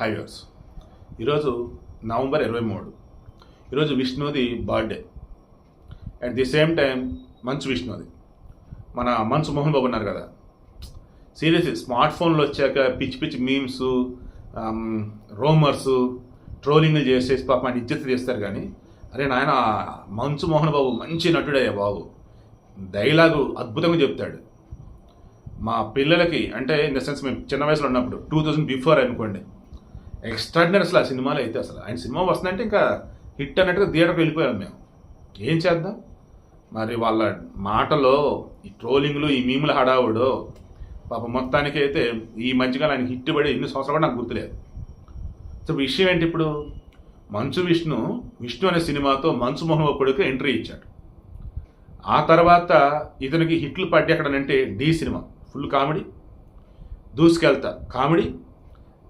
Highways. ఈరోజు November ఇరవై మూడు. ఈరోజు విష్ణుది birthday. At the same time Manchu విష్ణుది. మన మంచు మోహన్ బాబు ఉన్నారు కదా. సీరియస్లీ స్మార్ట్ ఫోన్లు వచ్చాక పిచ్చి పిచ్చి మీమ్స్ రోమర్స్ ట్రోలింగ్లు చేసేసి పాప ఆయన ఇజ్జత్ చేస్తారు కానీ అరే నాయన మంచు మోహన్ బాబు మంచి నటుడయ్యా బాబు. డైలాగు అద్భుతంగా చెప్తాడు. మా పిల్లలకి అంటే ఇన్ ద సెన్స్ మేము చిన్న వయసులో ఉన్నప్పుడు టూ థౌజండ్ బిఫోర్ అనుకోండి ఎక్స్ట్రాడినరీ అసలు ఆ సినిమాలో అయితే అసలు. ఆయన సినిమా వస్తుందంటే ఇంకా హిట్ అన్నట్టుగా థియేటర్కి వెళ్ళిపోయాం మేము. ఏం చేద్దాం? మరి వాళ్ళ మాటలో ఈ ట్రోలింగ్లు ఈ మీముల హడావుడు పాప మొత్తానికి అయితే ఈ మధ్యకాలం ఆయన హిట్ పడి ఎన్ని సంవత్సరాలు కూడా నాకు గుర్తులేదు. సో విషయం ఏంటి ఇప్పుడు? మంచు విష్ణు విష్ణు అనే సినిమాతో మంచు మోహన్ ఒక్కడికి ఎంట్రీ ఇచ్చాడు. ఆ తర్వాత ఇతనికి హిట్లు పడ్డి ఎక్కడనంటే డి సినిమా. ఫుల్ కామెడీ దూసుకెళ్తా. కామెడీ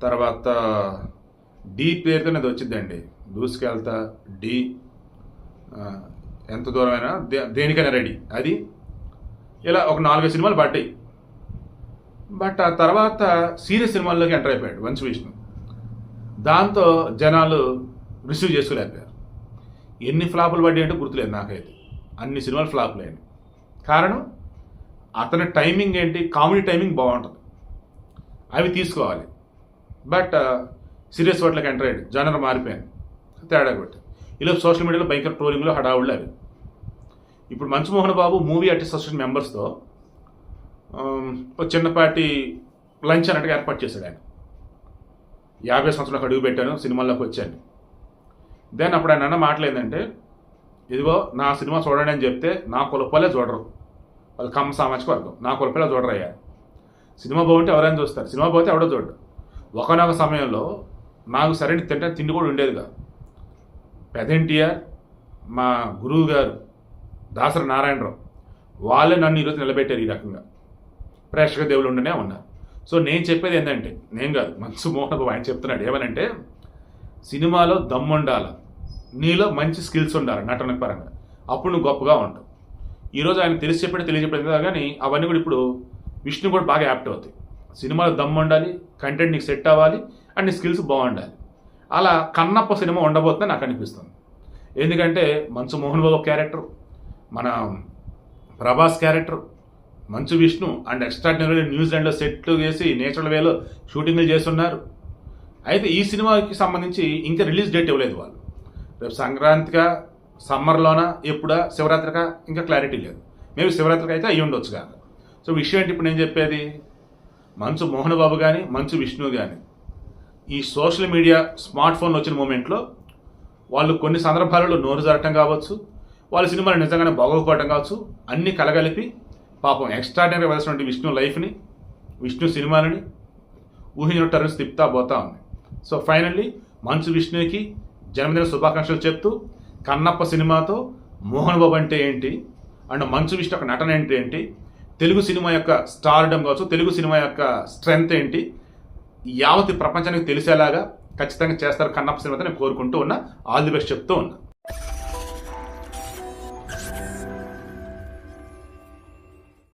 తర్వాత డి పేరుతో అది వచ్చిందండి దూసుకెళ్తా డి ఎంత దూరమైనా దే దేనికైనా రెడీ. అది ఇలా ఒక నాలుగైదు సినిమాలు పడ్డాయి. బట్ ఆ తర్వాత సీరియస్ సినిమాల్లోకి ఎంటర్ అయిపోయాడు వంశ విష్ణు. దాంతో జనాలు రిసీవ్ చేసుకోలేకపోయారు. ఎన్ని ఫ్లాపులు పడ్డాయి అంటే గుర్తులేదు నాకైతే. అన్ని సినిమాలు ఫ్లాపులు కారణం అతని టైమింగ్ ఏంటి? కామెడీ టైమింగ్ బాగుంటుంది. అవి తీసుకోవాలి. బట్ సీరియస్ వాటిలోకి ఎంటర్ అయ్యాడు. జనర్ మారిపోయాను. తేడా కొట్టి ఇలా సోషల్ మీడియాలో భయంకర ట్రోలింగ్లో హడావుళ్ళు అవి. ఇప్పుడు Manchu Mohan Babu movie artist association మెంబర్స్తో చిన్నపాటి లంచ్ అన్నట్టుగా ఏర్పాటు చేశాడు ఆయన. యాభై సంవత్సరాలకు అడుగు పెట్టాను సినిమాల్లోకి వచ్చాను. దెన్ అప్పుడు ఆయన అన్న మాట్లాడిందంటే ఇదిగో నా సినిమా చూడండి అని చెప్తే నా కులపాలే చూడరు. వాళ్ళు కమ్మ సామాజిక వర్గం. నా కులపాలే చూడరు అయ్యా సినిమా బాగుంటే ఎవరైనా చూస్తారు. సినిమా పోతే ఎవడో చూడరు ఒకనొక సమయంలో నాకు సరైన తింటే తిండి కూడా ఉండేది కాదు. పెద్ద ఎన్టీఆర్ మా గురువు గారు దాసరి నారాయణరావు వాళ్ళే నన్ను ఈరోజు నిలబెట్టారు ఈ రకంగా. ప్రేక్షక దేవుళ్ళు ఉండనే ఉన్నారు. సో నేను చెప్పేది ఏంటంటే నేను కాదు మంచు మోహన్ బాబు ఆయన చెప్తున్నాడు. ఏమనంటే సినిమాలో దమ్ముండాల నీలో మంచి స్కిల్స్ ఉండాలి నటన పరంగా. అప్పుడు నువ్వు గొప్పగా ఉంటావు. ఈరోజు ఆయన తెలిసి చెప్పాడు తెలియజెప్పేది కదా కానీ అవన్నీ కూడా ఇప్పుడు విష్ణు కూడా బాగా యాప్ట్ అవుతాయి. సినిమాలో దమ్ము ఉండాలి కంటెంట్ నీకు సెట్ అవ్వాలి అండ్ నీ స్కిల్స్ బాగుండాలి. అలా కన్నప్ప సినిమా ఉండబోతుందని నాకు అనిపిస్తుంది. ఎందుకంటే మంచు మోహన్ బాబు క్యారెక్టర్ మన Prabhas character Manchu Vishnu and extraordinary న్యూజిలాండ్లో సెట్లు వేసి నేచురల్ వేలో షూటింగ్లు చేస్తున్నారు. అయితే ఈ సినిమాకి సంబంధించి ఇంకా రిలీజ్ డేట్ ఇవ్వలేదు వాళ్ళు. రేపు సంక్రాంతిగా సమ్మర్లోనా ఎప్పుడా శివరాత్రికా ఇంకా క్లారిటీ లేదు. మేబీ శివరాత్రికి అయితే అయ్యి ఉండొచ్చు కాదు సో విషయం ఏంటి ఇప్పుడు నేను చెప్పేది? మంచు మోహన్ బాబు కానీ మంచు విష్ణు కానీ ఈ సోషల్ మీడియా స్మార్ట్ ఫోన్ వచ్చిన మూమెంట్లో వాళ్ళు కొన్ని సందర్భాలలో నోరు జరగటం కావచ్చు వాళ్ళ సినిమాలు నిజంగానే బాగోకపోవటం కావచ్చు అన్నీ కలగలిపి పాపం ఎక్స్ట్రాడినరీ వలసినటువంటి విష్ణు లైఫ్ని విష్ణు సినిమాలని ఊహించిన టర్న్స్ తిప్పుతా పోతా ఉంది. సో ఫైనల్లీ మంచు విష్ణుకి జన్మదిన శుభాకాంక్షలు చెప్తూ కన్నప్ప సినిమాతో మోహన్ బాబు అంటే ఏంటి? అండ్ మంచు విష్ణు ఒక నటన ఏంటి ఏంటి? తెలుగు సినిమా యొక్క స్టార్డమ్ కావచ్చు తెలుగు సినిమా యొక్క స్ట్రెంగ్త్ ఏంటి యావత్ ప్రపంచానికి తెలిసేలాగా ఖచ్చితంగా చేస్తారు కన్నప్ప సినిమాతో నేను కోరుకుంటూ ఉన్నా. ఆల్ ది బెస్ట్ చెప్తూ ఉన్నా.